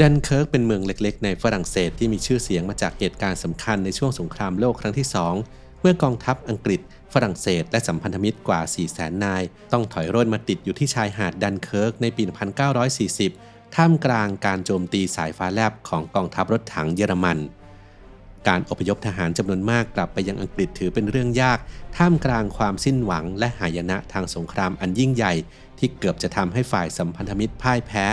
ดันเคิร์กเป็นเมืองเล็กๆ ในฝรั่งเศสที่มีชื่อเสียงมาจากเหตุการณ์สำคัญในช่วงสงครามโลกครั้งที่ 2 เมื่อกองทัพอังกฤษ ฝรั่งเศส และสัมพันธมิตรกว่า 4 0 0แสนนาย ต้องถอยร่นมาติดอยู่ที่ชายหาดดันเคิร์กในปี 1940 ท่ามกลางการโจมตีสายฟ้าแลบของกองทัพรถถังเยอรมัน การอพยพทหารจำนวนมากกลับไปยังอังกฤษถือเป็นเรื่องยาก ท่ามกลางความสิ้นหวังและหายนะทางสงครามอันยิ่งใหญ่ ที่เกือบจะทำให้ฝ่ายสัมพันธมิตรพ่ายแพ้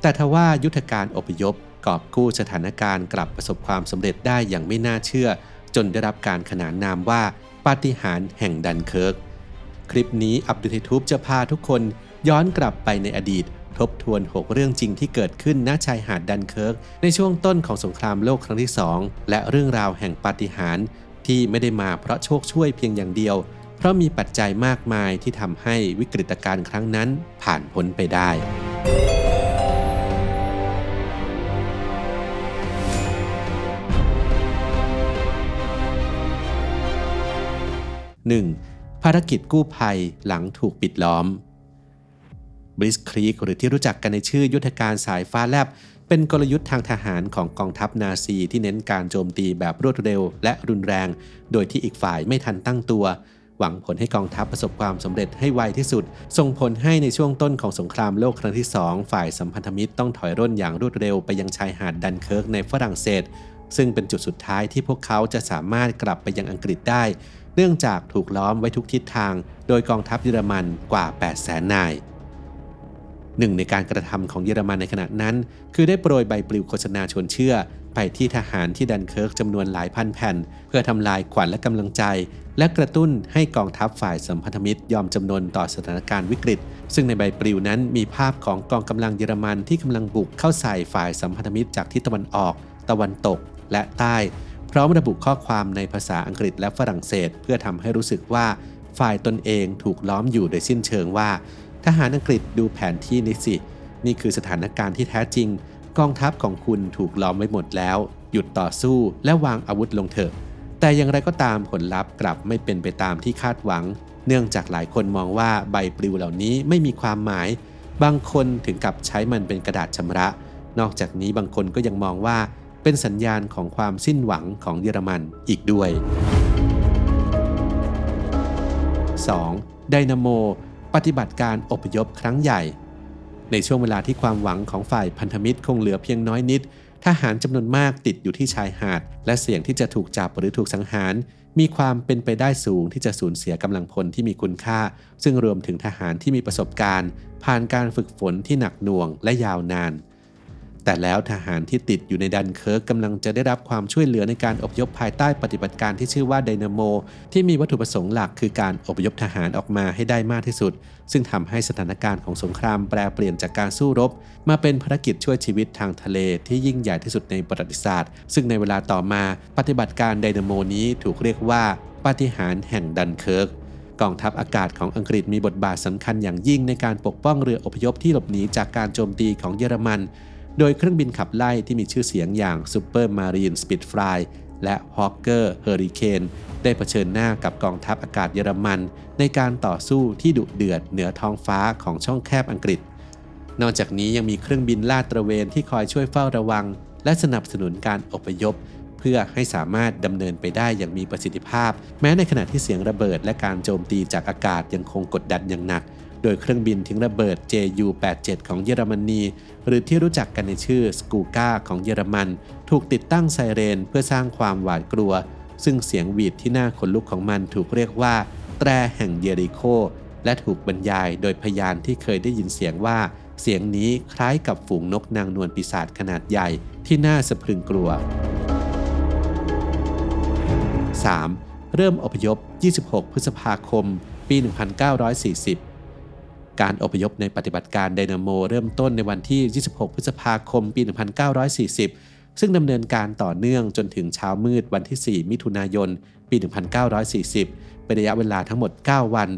แต่ทว่ายุทธการอพยพกอบกู้สถานการณ์กลับประสบความสำเร็จได้อย่างไม่น่าเชื่อ จนได้รับการขนานนามว่าปาฏิหาริย์แห่งดันเคิร์ก คลิปนี้อับดุลฮิทูบจะพาทุกคนย้อนกลับไปในอดีต ทบทวน 6 เรื่องจริงที่เกิดขึ้นณชายหาดดันเคิร์ก ในช่วงต้นของสงครามโลกครั้งที่ 2 และเรื่องราวแห่งปาฏิหาริย์ที่ไม่ได้มาเพราะโชคช่วยเพียงอย่างเดียว เพราะมีปัจจัยมากมายที่ทำให้วิกฤตการณ์ครั้งนั้นผ่านพ้นไปได้ 1. ภารกิจกู้ภัยหลังถูกปิดล้อมบริสครีกหรือที่รู้จักกันในชื่อยุทธการสายฟ้าแลบ เป็นกลยุทธ์ทางทหารของกองทัพนาซีที่เน้นการโจมตีแบบรวดเร็วและรุนแรง โดยที่อีกฝ่ายไม่ทันตั้งตัว หวังผลให้กองทัพประสบความสำเร็จให้ไวที่สุด ส่งผลให้ในช่วงต้นของสงครามโลกครั้งที่ 2 ฝ่ายสัมพันธมิตรต้องถอยร่นอย่างรวดเร็วไปยังชายหาดดันเคิร์กในฝรั่งเศส ซึ่งเป็นจุดสุดท้ายที่พวกเขาจะสามารถกลับไปยังอังกฤษได้ เนื่องจากถูกล้อมไว้ทุกทิศทาง โดยกองทัพเยอรมันกว่า 8 0 0 0 0 0นาย หนึ่งในการกระทำของเยอรมันในขณะนั้น คือได้โปรยใบปลิวโฆษณาชวนเชื่อ ไปที่ทหารที่ดันเคิร์กจำนวนหลายพันแผ่น เพื่อทำลายขวัญและกำลังใจ และกระตุ้นให้กองทัพฝ่ายสัมพันธมิตรยอมจำนนต่อสถานการณ์วิกฤต ซึ่งในใบปลิวนั้นมีภาพของกองกำลังเยอรมันที่กำลังบุกเข้าใส่ฝ่ายสัมพันธมิตรจากทิศตะวันออก ตะวันตก และใต้ ร้อมระบุข้อความในภาษาอังกฤษและฝรั่งเศส เพื่อทำให้รู้สึกว่าฝ่ายตนเองถูกล้อมอยู่โดยสิ้นเชิงว่า ทหารอังกฤษดูแผนที่นี้สิ นี่คือสถานการณ์ที่แท้จริง กองทัพของคุณถูกล้อมไว้หมดแล้ว หยุดต่อสู้และวางอาวุธลงเถอะ แต่อย่างไรก็ตามผลลัพธ์กลับไม่เป็นไปตามที่คาดหวัง เนื่องจากหลายคนมองว่าใบปลิวเหล่านี้ไม่มีความหมาย บางคนถึงกับใช้มันเป็นกระดาษชำระ นอกจากนี้บางคนก็ยังมองว่า เป็นสัญญาณของความสิ้นหวังของเยอรมันอีกด้วย 2. ไดนาโม ปฏิบัติการอพยพครั้งใหญ่ ในช่วงเวลาที่ความหวังของฝ่ายพันธมิตรคงเหลือเพียงน้อยนิด ทหารจำนวนมากติดอยู่ที่ชายหาด และเสี่ยงที่จะถูกจับหรือถูกสังหาร มีความเป็นไปได้สูงที่จะสูญเสียกำลังพลที่มีคุณค่า ซึ่งรวมถึงทหารที่มีประสบการณ์ ผ่านการฝึกฝนที่หนักหน่วงและยาวนาน แต่แล้วทหารที่ติดอยู่ในดันเคิร์กกำลังจะได้รับความช่วยเหลือในการอพยพภายใต้ปฏิบัติการที่ชื่อว่าไดนาโม ที่มีวัตถุประสงค์หลักคือการอพยพทหารออกมาให้ได้มากที่สุด ซึ่งทำให้สถานการณ์ของสงครามแปรเปลี่ยนจากการสู้รบ มาเป็นภารกิจช่วยชีวิตทางทะเลที่ยิ่งใหญ่ที่สุดในประวัติศาสตร์ ซึ่งในเวลาต่อมาปฏิบัติการไดนาโมนี้ถูกเรียกว่าปาฏิหาริย์แห่งดันเคิร์กกองทัพอากาศของอังกฤษมีบทบาทสำคัญอย่างยิ่งในการปกป้องเรืออพยพที่หลบหนีจากการโจมตีของเยอรมัน โดยเครื่องบินขับไล่ที่มีชื่อเสียงอย่าง Super Marine Spitfire และ Hawker Hurricane ได้เผชิญหน้ากับกองทัพอากาศเยอรมัน ในการต่อสู้ที่ดุเดือดเหนือท้องฟ้าของช่องแคบอังกฤษ นอกจากนี้ยังมีเครื่องบินลาดตระเวนที่คอยช่วยเฝ้าระวัง และสนับสนุนการอพยพ เพื่อให้สามารถดำเนินไปได้อย่างมีประสิทธิภาพ แม้ในขณะที่เสียงระเบิดและการโจมตีจากอากาศยังคงกดดันอย่างหนัก ดยเครื่องบินทิ้งระเบิด JU-87 ของเยอรมนี หรือที่รู้จักกันในชื่อสกูก้าของเยอรมัน ถูกติดตั้งไซเรนเพื่อสร้างความหวาดกลัว ซึ่งเสียงหวีดที่น่าขนลุกของมันถูกเรียกว่า แตรแห่งเยริโค และถูกบรรยายโดยพยานที่เคยได้ยินเสียงว่า เสียงนี้คล้ายกับฝูงนกนางนวลปีศาจขนาดใหญ่ที่น่าสะพรึงกลัว 3. เริ่มอพยพ 26 พฤษภาคม ปี 1940 การอพยพในปฏิบัติการไดนาโมเริ่มต้นในวันที่ 26 พฤษภาคม ปี 1940 ซึ่งดำเนินการต่อเนื่องจนถึงเช้ามืดวันที่ 4 มิถุนายน ปี 1940 เป็นระยะเวลาทั้งหมด 9 วัน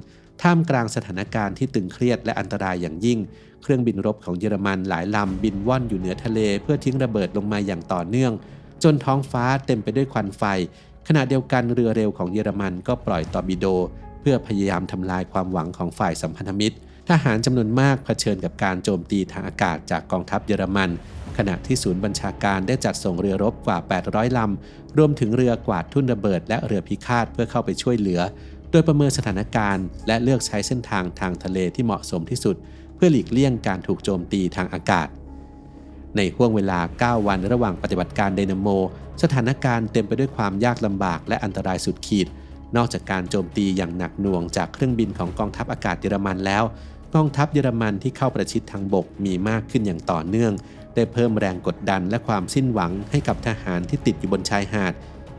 ท่ามกลางสถานการณ์ที่ตึงเครียดและอันตรายอย่างยิ่ง เครื่องบินรบของเยอรมันหลายลำบินว่อนอยู่เหนือทะเล เพื่อทิ้งระเบิดลงมาอย่างต่อเนื่อง จนท้องฟ้าเต็มไปด้วยควันไฟ ขณะเดียวกันเรือเร็วของเยอรมันก็ปล่อยตอร์ปิโด เพื่อพยายามทำลายความหวังของฝ่ายสัมพันธมิตร ทหารจำนวนมากเผชิญกับการโจมตีทางอากาศจากกองทัพเยอรมัน ขณะที่ศูนย์บัญชาการได้จัดส่งเรือรบกว่า 800 ลำ รวมถึงเรือกวาดทุ่นระเบิด และเรือพิฆาตเพื่อเข้าไปช่วยเหลือ โดยประเมินสถานการณ์ และเลือกใช้เส้นทางทางทะเลที่เหมาะสมที่สุด เพื่อหลีกเลี่ยงการถูกโจมตีทางอากาศ ในห่วงเวลา 9 วันระหว่างปฏิบัติการไดนาโม สถานการณ์เต็มไปด้วยความยากลำบากและอันตรายสุดขีด นอกจากการโจมตีอย่างหนักหน่วงจากเครื่องบินของกองทัพอากาศเยอรมันแล้ว กองทัพเยอรมันที่เข้าประชิดทางบกมีมากขึ้นอย่างต่อเนื่อง ได้เพิ่มแรงกดดันและความสิ้นหวังให้กับทหารที่ติดอยู่บนชายหาด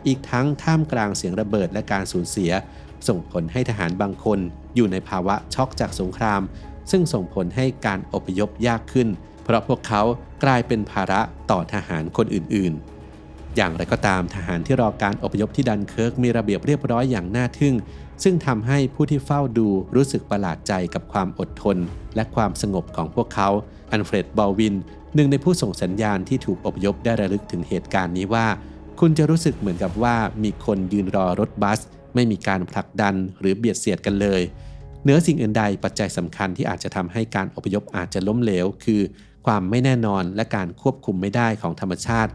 อีกทั้งท่ามกลางเสียงระเบิดและการสูญเสีย ส่งผลให้ทหารบางคนอยู่ในภาวะช็อกจากสงคราม ซึ่งส่งผลให้การอพยพยากขึ้น เพราะพวกเขากลายเป็นภาระต่อทหารคนอื่นๆ อย่างไรก็ตามทหารที่รอการอพยพที่ดันเคิร์กมีระเบียบเรียบร้อยอย่างน่าทึ่ง ซึ่งทำให้ผู้ที่เฝ้าดูรู้สึกประหลาดใจกับความอดทน และความสงบของพวกเขา อันเฟรดบอลวิน หนึ่งในผู้ส่งสัญญาณที่ถูกอพยพได้ระลึกถึงเหตุการณ์นี้ว่า คุณจะรู้สึกเหมือนกับว่ามีคนยืนรอรถบัส ไม่มีการผลักดันหรือเบียดเสียดกันเลยเหนือสิ่งอื่นใดปัจจัยสำคัญที่อาจจะทำให้การอพยพอาจจะล้มเหลว คือ ความไม่แน่นอนและการควบคุมไม่ได้ของธรรมชาติ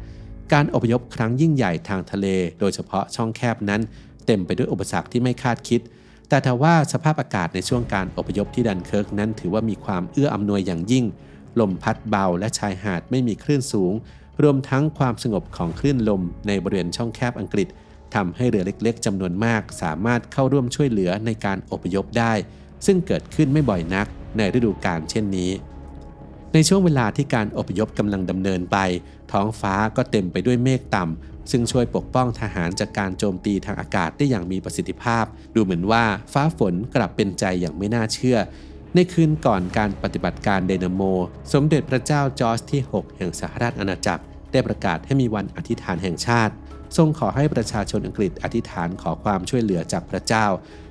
การอพยพครั้งยิ่งใหญ่ทางทะเล โดยเฉพาะช่องแคบนั้น เต็มไปด้วยอุปสรรคที่ไม่คาดคิด แต่ถ้าว่าสภาพอากาศในช่วงการอพยพที่ดันเคิร์กนั้นถือว่ามีความเอื้ออำนวยอย่างยิ่ง ลมพัดเบาและชายหาดไม่มีคลื่นสูง รวมทั้งความสงบของคลื่นลมในบริเวณช่องแคบอังกฤษทำให้เรือเล็กๆจำนวนมาก สามารถเข้าร่วมช่วยเหลือในการอพยพได้ ซึ่งเกิดขึ้นไม่บ่อยนักในฤดูกาลเช่นนี้ ในช่วงเวลาที่การอพยพกำลังดำเนินไป ท้องฟ้าก็เต็มไปด้วยเมฆต่ำ ซึ่งช่วยปกป้องทหารจากการโจมตีทางอากาศได้อย่างมีประสิทธิภาพ ดูเหมือนว่าฟ้าฝนกลับเป็นใจอย่างไม่น่าเชื่อ ในคืนก่อนการปฏิบัติการเดนโม สมเด็จพระเจ้าจอร์จที่ 6 แห่งสหราชอาณาจักร ได้ประกาศให้มีวันอธิษฐานแห่งชาติ ทรงขอให้ประชาชนอังกฤษอธิษฐานขอความช่วยเหลือจากพระเจ้า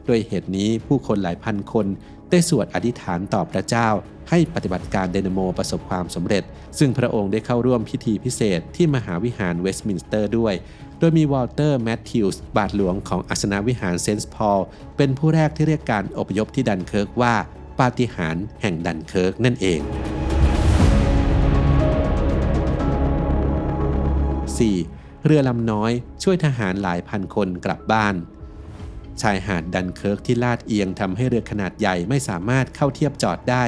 ด้วยเหตุนี้ผู้คนหลายพันคน ได้สวดอธิษฐานต่อพระเจ้า ให้ปฏิบัติการเดนโมประสบความสำเร็จ ซึ่งพระองค์ได้เข้าร่วมพิธีพิเศษที่มหาวิหารเวสต์มินสเตอร์ด้วย โดยมีวอลเตอร์แมทธิวส์บาทหลวงของอัศนวิหารเซนต์พอลเป็นผู้แรกที่เรียกการอพยพที่ดันเคิร์กว่าปาฏิหาริย์แห่งดันเคิร์กนั่นเอง 4. เรือลำน้อยช่วยทหารหลายพันคนกลับบ้าน ชายหาดดันเคิร์กที่ลาดเอียงทำให้เรือขนาดใหญ่ไม่สามารถเข้าเทียบจอดได้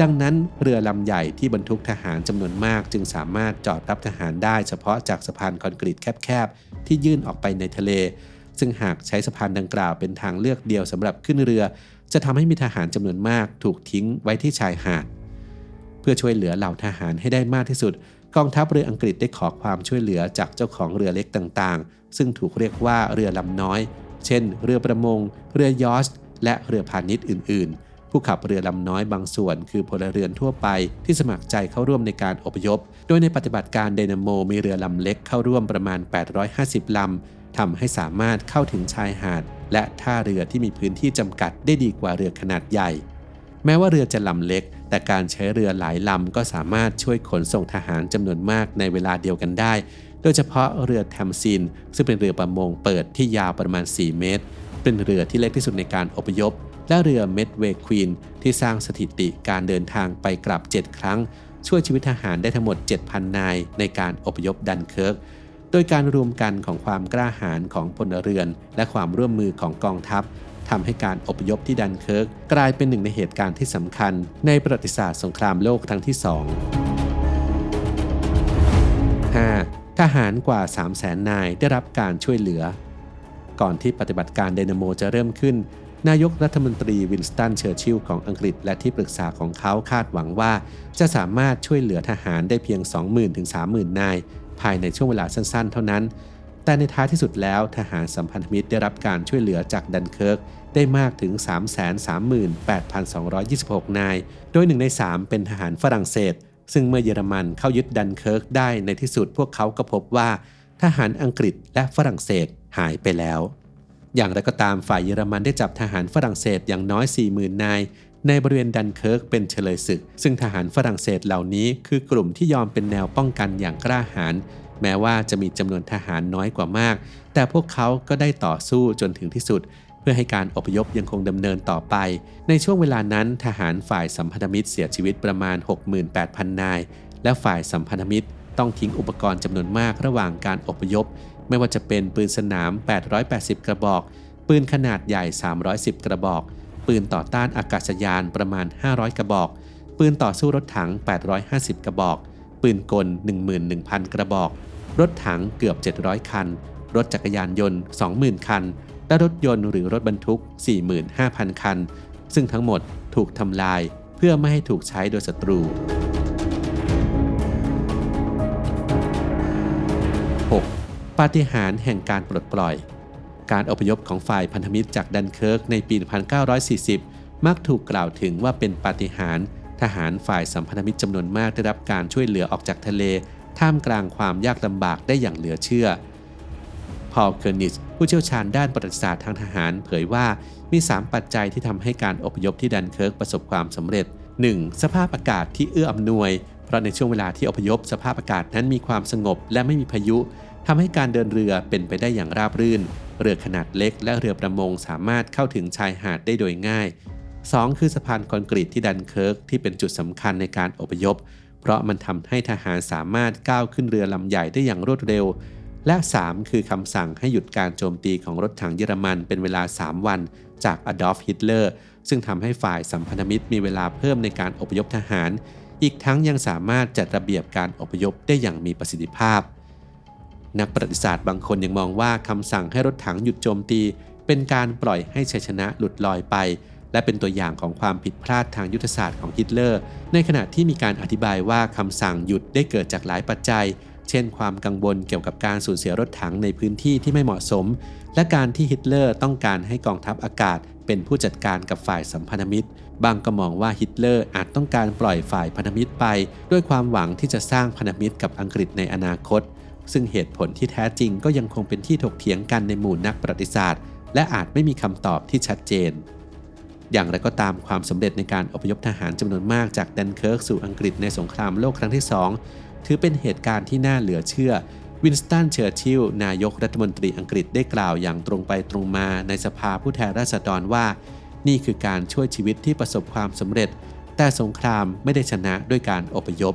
ดังนั้นเรือลำใหญ่ที่บรรทุกทหารจำนวนมาก จึงสามารถจอดรับทหารได้เฉพาะจากสะพานคอนกรีตแคบๆ ที่ยื่นออกไปในทะเล ซึ่งหากใช้สะพานดังกล่าวเป็นทางเลือกเดียวสำหรับขึ้นเรือ จะทำให้มีทหารจำนวนมากถูกทิ้งไว้ที่ชายหาด เพื่อช่วยเหลือเหล่าทหารให้ได้มากที่สุดกองทัพเรืออังกฤษได้ขอความช่วยเหลือจากเจ้าของเรือเล็กต่างๆ ซึ่งถูกเรียกว่าเรือลำน้อย เช่น เรือประมง เรือยอชและเรือพาณิชย์อื่น ๆ ผู้ขับเรือลำน้อยบางส่วน คือพลเรือนทั่วไปที่สมัครใจเข้าร่วมในการอพยพ โดยในปฏิบัติการเดนาโมมีเรือลำเล็กเข้าร่วมประมาณ 850 ลำทำให้สามารถเข้าถึงชายหาด และท่าเรือที่มีพื้นที่จำกัดได้ดีกว่าเรือขนาดใหญ่ แม้ว่าเรือจะลำเล็ก แต่การใช้เรือหลายลำก็สามารถช่วยขนส่งทหารจำนวนมากในเวลาเดียวกันได้ โดยเฉพาะเรือแทมซิน ซึ่งเป็นเรือประมงเปิดที่ยาวประมาณ 4 เมตร เป็นเรือที่เล็กที่สุดในการอพยพ และเรือเมดเวควีนที่สร้างสถิติการเดินทางไปกลับ 7 ครั้ง ช่วยชีวิตทหารได้ทั้งหมด 7,000 นายในการอพยพดันเคิร์กโดยการรวมกันของความกล้าหาญของพลเรือน และความร่วมมือของกองทัพทำให้การอพยพที่ดันเคิร์กกลายเป็นหนึ่งในเหตุการณ์ที่สำคัญ ในประวัติศาสตร์สงครามโลกครั้งที่2 5. ทหารกว่า 3 0 0แสนนายได้รับการช่วยเหลือ ก่อนที่ปฏิบัติการไดนาโมจะเริ่มขึ้น นายกรัฐมนตรีวินสตันเชอร์ชิลล์ของอังกฤษและที่ปรึกษาของเขาคาดหวังว่า จะสามารถช่วยเหลือทหารได้เพียง 20,000ถึง30,000 นาย ภายในช่วงเวลาสั้นๆ เท่านั้น แต่ในท้ายที่สุดแล้วทหารสัมพันธมิตรได้รับการช่วยเหลือจากดันเคิร์กได้มากถึง 338,226 นาย โดยหนึ่งใน 3 เป็นทหารฝรั่งเศส ซึ่งเมื่อเยอรมันเข้ายึดดันเคิร์กได้ในที่สุดพวกเขาก็พบว่า ทหารอังกฤษและฝรั่งเศสหายไปแล้ว อย่างไรก็ตามฝ่ายเยอรมันได้จับทหารฝรั่งเศสอย่างน้อย 40,000 นาย ในบริเวณดันเคิร์กเป็นเฉลยศึก ซึ่งทหารฝรั่งเศสเหล่านี้คือกลุ่มที่ยอมเป็นแนวป้องกันอย่างกล้าหาญแม้ว่าจะมีจำนวนทหารน้อยกว่ามาก แต่พวกเขาก็ได้ต่อสู้จนถึงที่สุด เพื่อให้การอพยพยังคงดำเนินต่อไป ในช่วงเวลานั้นทหารฝ่ายสัมพันธมิตรเสียชีวิตประมาณ 68,000 นาย และฝ่ายสัมพันธมิตรต้องทิ้งอุปกรณ์จำนวนมากระหว่างการอพยพ ไม่ว่าจะเป็นปืนสนาม 880 กระบอก ปืนขนาดใหญ่ 310 กระบอก ปืนต่อต้านอากาศยานประมาณ 500 กระบอก ปืนต่อสู้รถถัง 850 กระบอก ปืนกล 11,000 กระบอก รถถังเกือบ 700 คัน รถจักรยานยนต์ 20,000 คัน และรถยนต์หรือรถบรรทุก 45,000 คัน ซึ่งทั้งหมดถูกทำลายเพื่อไม่ให้ถูกใช้โดยศัตรู 6. ปาฏิหาริย์แห่งการปลดปล่อย การอพยพของฝ่ายพันธมิตรจากดันเคิร์กในปี 1940 มักถูกกล่าวถึงว่าเป็นปาฏิหาริย์ทหารฝ่ายสัมพันธมิตรจำนวนมากได้รับการช่วยเหลือออกจากทะเล ท่ามกลางความยากลำบากได้อย่างเหลือเชื่อ พอลเคอร์นิสผู้เชี่ยวชาญด้านประวัติศาสตร์ทางทหาร เผยว่ามี 3 ปัจจัยที่ทำให้การอพยพที่ดันเคิร์กประสบความสำเร็จ 1. สภาพอากาศที่เอื้ออำนวย เพราะในช่วงเวลาที่อพยพสภาพอากาศนั้นมีความสงบและไม่มีพายุทำให้การเดินเรือเป็นไปได้อย่างราบรื่น เรือขนาดเล็กและเรือประมงสามารถเข้าถึงชายหาดได้โดยง่าย 2. คือสะพานคอนกรีตที่ดันเคิร์กที่เป็นจุดสำคัญในการอพยพ เพราะมันทำให้ทหารสามารถก้าวขึ้นเรือลำใหญ่ได้อย่างรวดเร็ว และ 3 คือคำสั่งให้หยุดการโจมตีของรถถังเยอรมันเป็นเวลา 3 วันจากอดอล์ฟฮิตเลอร์ซึ่งทำให้ฝ่ายสัมพันธมิตรมีเวลาเพิ่มในการอพยพทหาร อีกทั้งยังสามารถจัดระเบียบการอพยพได้อย่างมีประสิทธิภาพ นักประวัติศาสตร์บางคนยังมองว่าคำสั่งให้รถถังหยุดโจมตี เป็นการปล่อยให้ชัยชนะหลุดลอยไป และเป็นตัวอย่างของความผิดพลาดทางยุทธศาสตร์ของฮิตเลอร์ ในขณะที่มีการอธิบายว่าคำสั่งหยุดได้เกิดจากหลายปัจจัย เช่นความกังวลเกี่ยวกับการสูญเสียรถถังในพื้นที่ที่ไม่เหมาะสม และการที่ฮิตเลอร์ต้องการให้กองทัพอากาศ เป็นผู้จัดการกับฝ่ายสัมพันธมิตร บางก็มองว่าฮิตเลอร์อาจต้องการปล่อยฝ่ายพันธมิตรไป ด้วยความหวังที่จะสร้างพันธมิตรกับอังกฤษในอนาคต ซึ่งเหตุผลที่แท้จริงก็ยังคงเป็นที่ถกเถียงกันในหมู่นักประวัติศาสตร์ และอาจไม่มีคำตอบที่ชัดเจนอย่างไรก็ตามความสำเร็จในการอพยพทหารจำนวนมากจากดันเคิร์กสู่อังกฤษในสงครามโลกครั้งที่ 2 ถือเป็นเหตุการณ์ที่น่าเหลือเชื่อ วินสตันเชอร์ชิลล์นายกรัฐมนตรีอังกฤษได้กล่าวอย่างตรงไปตรงมาในสภาผู้แทนราษฎรว่า นี่คือการช่วยชีวิตที่ประสบความสำเร็จ แต่สงครามไม่ได้ชนะด้วยการอพยพ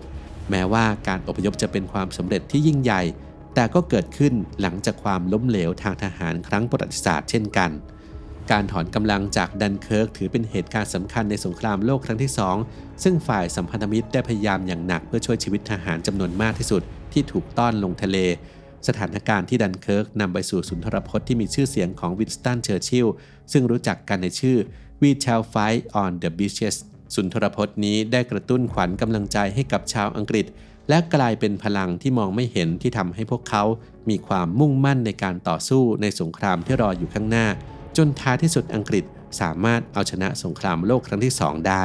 แม้ว่าการอพยพจะเป็นความสำเร็จที่ยิ่งใหญ่ แต่ก็เกิดขึ้นหลังจากความล้มเหลวทางทหารครั้งประวัติศาสตร์เช่นกัน การถอนกำลังจากดันเคิร์กถือเป็นเหตุการณ์สำคัญในสงครามโลกครั้งที่ 2 ซึ่งฝ่ายสัมพันธมิตรได้พยายามอย่างหนักเพื่อช่วยชีวิตทหารจำนวนมากที่สุดที่ถูกต้อนลงทะเล สถานการณ์ที่ดันเคิร์กนำไปสู่สุนทรพจน์ที่มีชื่อเสียงของวินสตันเชอร์ชิลล์ซึ่งรู้จักกันในชื่อ We shall fight on the beaches สุนทรพจน์นี้ได้กระตุ้นขวัญกำลังใจให้กับชาวอังกฤษ และกลายเป็นพลังที่มองไม่เห็นที่ทำให้พวกเขา มีความมุ่งมั่นในการต่อสู้ในสงครามที่รออยู่ข้างหน้า จนท้ายที่สุดอังกฤษสามารถเอาชนะสงครามโลกครั้งที่ 2 ได้